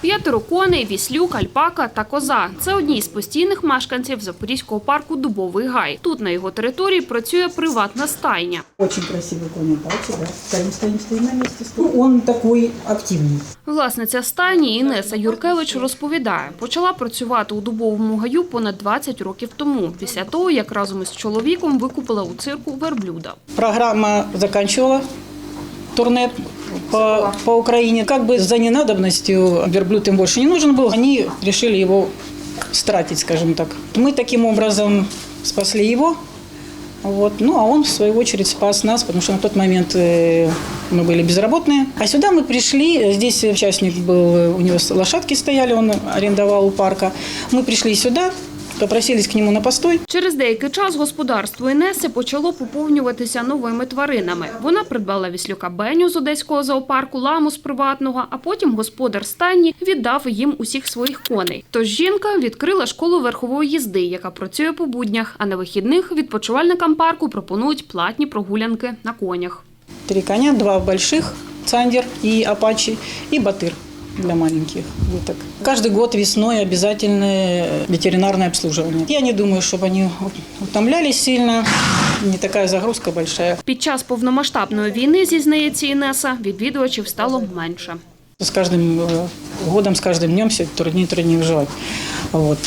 П'ятеро коней, віслюк, альпака та коза. Це одні з постійних мешканців Запорізького парку Дубовий Гай. Тут на його території працює приватна стайня. Очень красивый конь Апачи, да. Стоим, стоим, стоим на месте. Ну, он такой активный. Власниця стайні Інеса Юркевич розповідає, почала працювати у Дубовому гаю понад 20 років тому, після того, як разом із чоловіком викупила у цирку верблюда. Программа заканчивала турне по, по Украине. Как бы за ненадобностью верблюд им больше не нужен был, они решили его стратить, скажем так. Мы таким образом спасли его. Вот. Ну, а он, в свою очередь, спас нас, потому что на тот момент э, мы были безработные. А сюда мы пришли, здесь участник был, у него лошадки стояли, он арендовал у парка. Мы пришли сюда, попросились к нему на постой. Через деякий час господарство Інеси почало поповнюватися новими тваринами. Вона придбала віслюка Беню з одеського зоопарку, ламу з приватного, а потім господар стайні віддав їм усіх своїх коней. Тож жінка відкрила школу верхової їзди, яка працює по буднях, а на вихідних відпочивальникам парку пропонують платні прогулянки на конях. Три коня, два больших, Цандер и Апачи, и Батыр для маленьких выток. Каждый год весной обязательно ветеринарное обслуживание. Я не думаю, чтобы они утомлялись сильно, не такая загрузка большая. Під час повномасштабної війни, зізнається Інеса, відвідувачів стало менше. С каждым э, годом, с каждым днем все труднее и труднее выживать. Вот.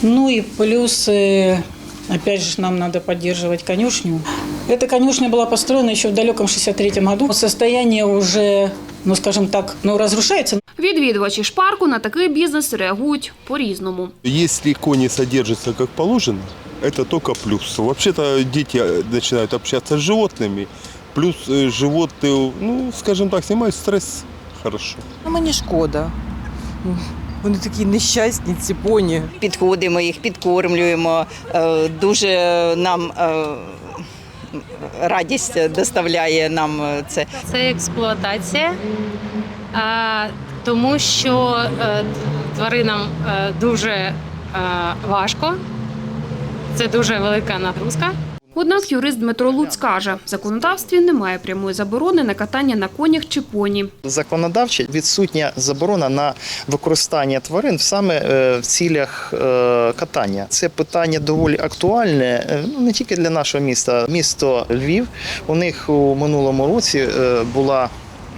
Ну и плюс, э, опять же, нам надо поддерживать конюшню. Эта конюшня была построена еще в далеком 63 году. Состояние уже, ну скажем так, ну разрушается, Відвідувачі ж парку на такий бізнес реагують по-різному. Если кони содержатся как положено, это только плюс. Вообще-то дети э, начинают общаться с животными, плюс э, животные, ну, скажем так, снимают стресс хорошо. Ну, Мені шкода. Вони такі нещасні, ці поні. підходимо, їх підкормлюємо. Е, Дуже нам е, радість доставляє нам е, це. це експлуатація, а, тому що е, тваринам е, дуже е, важко, це дуже велика нагрузка. Однак юрист Дмитро Луц каже, в законодавстві немає прямої заборони на катання на конях чи поні. законодавчо відсутня заборона на використання тварин саме в цілях катання. Це питання доволі актуальне ну, не тільки для нашого міста. Місто Львів у них у минулому році була.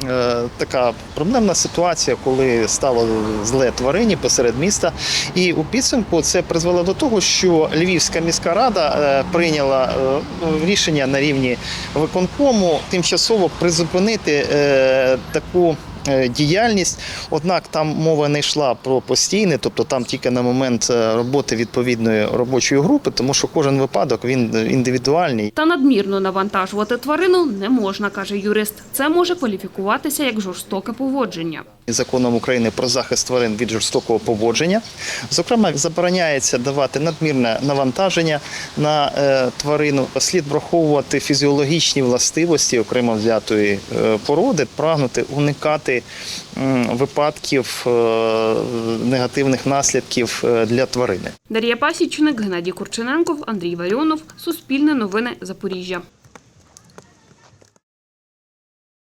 Е, Така проблемна ситуація, коли стало зле тварині посеред міста, і у підсумку це призвело до того, що Львівська міська рада е, прийняла е, рішення на рівні виконкому тимчасово призупинити таку. Е, Діяльність, однак там мова не йшла про постійне, тобто там тільки на момент е, роботи відповідної робочої групи, тому що кожен випадок він індивідуальний. Та надмірно навантажувати тварину не можна, каже юрист. Це може кваліфікуватися як жорстоке поводження. Законом України про захист тварин від жорстокого поводження. Зокрема, забороняється давати надмірне навантаження на е, тварину. Слід враховувати фізіологічні властивості окремо взятої породи, прагнути уникати м, випадків е, негативних наслідків е, для тварини. Дар'я Пасічник, Геннадій Курчененков, Андрій Варіонов. Суспільне новини Запоріжжя.